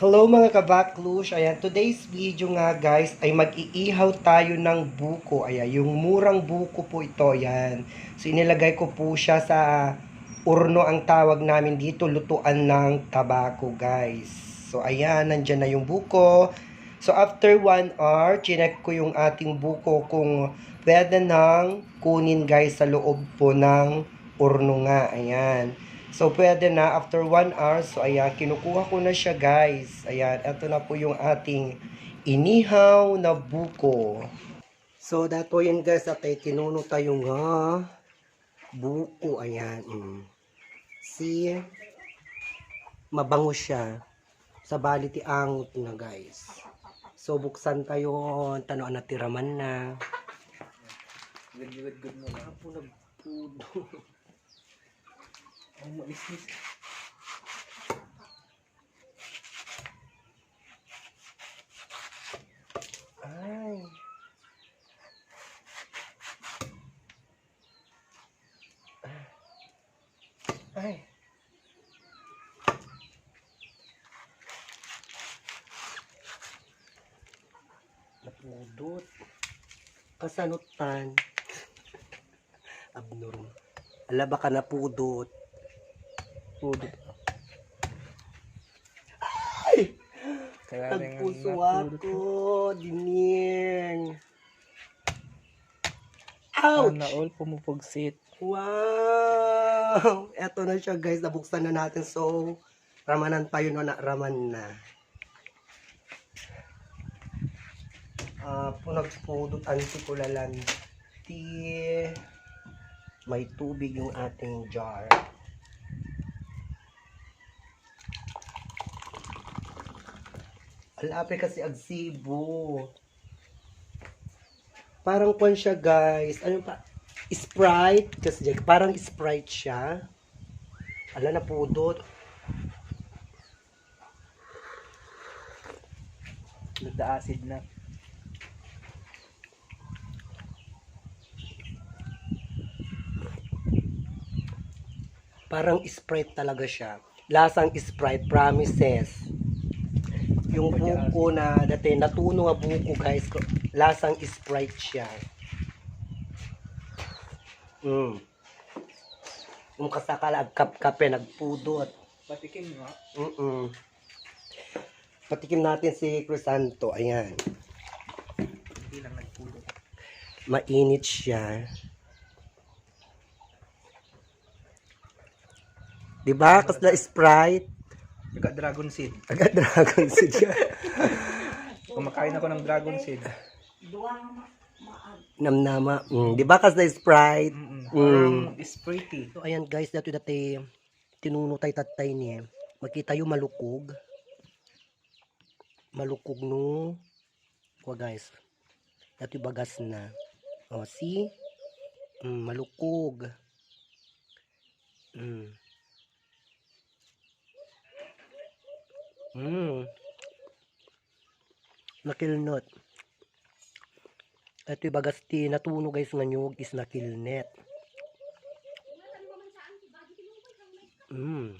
Hello mga kabaklush. Ayan, today's video nga guys ay mag-iihaw tayo ng buko. Ayan, yung murang buko po ito. Ayan. So inilagay ko po siya sa urno ang tawag namin dito, lutuan ng tabako guys. So ayan, nandyan na yung buko. So after 1 hour, chinek ko yung ating buko kung pwede nang kunin guys sa loob po ng urno nga. Ayan. So, pwede na after 1 hour. So, ayan, kinukuha ko na siya, guys. Ayan, ito na po yung ating inihaw na buko. So, dato yan, guys, at ay kinuno tayo nga buko. Ayan. Mm. See? Mabango siya. Sa baliti angot na, guys. So, buksan tayo. Tanoan na tiraman na. Good, good, good. Ako nagpudo. Ang malisnis. Ay. Ay. Napudot. Kasanutan. Abnormal. Ala baka napudot. Pudot. Ay! Napudot. ako. Dining. Sana Ouch! all pumupugsit. Wow! Eto na siya guys. Nabuksan na natin. So, ramanan tayo no na raman na. Ah, punagpudot anti kulalan. Ti may tubig yung ating jar. Alape kasi agsibo. Parang kwan siya guys. Ano pa? Sprite. Kasi parang Sprite siya. Ala na pudot. Nagda-acid na. Parang Sprite talaga siya. Lasang Sprite, promises. Yung buko na dati natuno nga buko guys, lasang Sprite siya. Mm. Yung kasakala agkap-kape nagpudot. Patikim nga. Mm. Patikim natin si Crisanto. Ayan. Hindi lang nagpudot. Mainit siya. Diba? Kasla Sprite. Saka dragon seed. Agad dragon seed siya. Kumakain ako ng dragon seed. Namnama. Mm, di ba kasla Sprite? Mm-mm. Mm. Parang is pretty. So, ayan guys, dati dati tinuno tay tatay niya. Makita yung malukog. Malukog no. Kuha guys. Dati bagas na. O, see? Mm, malukog. Mm. Mm. Nakilnot. Ito yung bagas tinatuno guys ng nyug is nakilnet. Mm.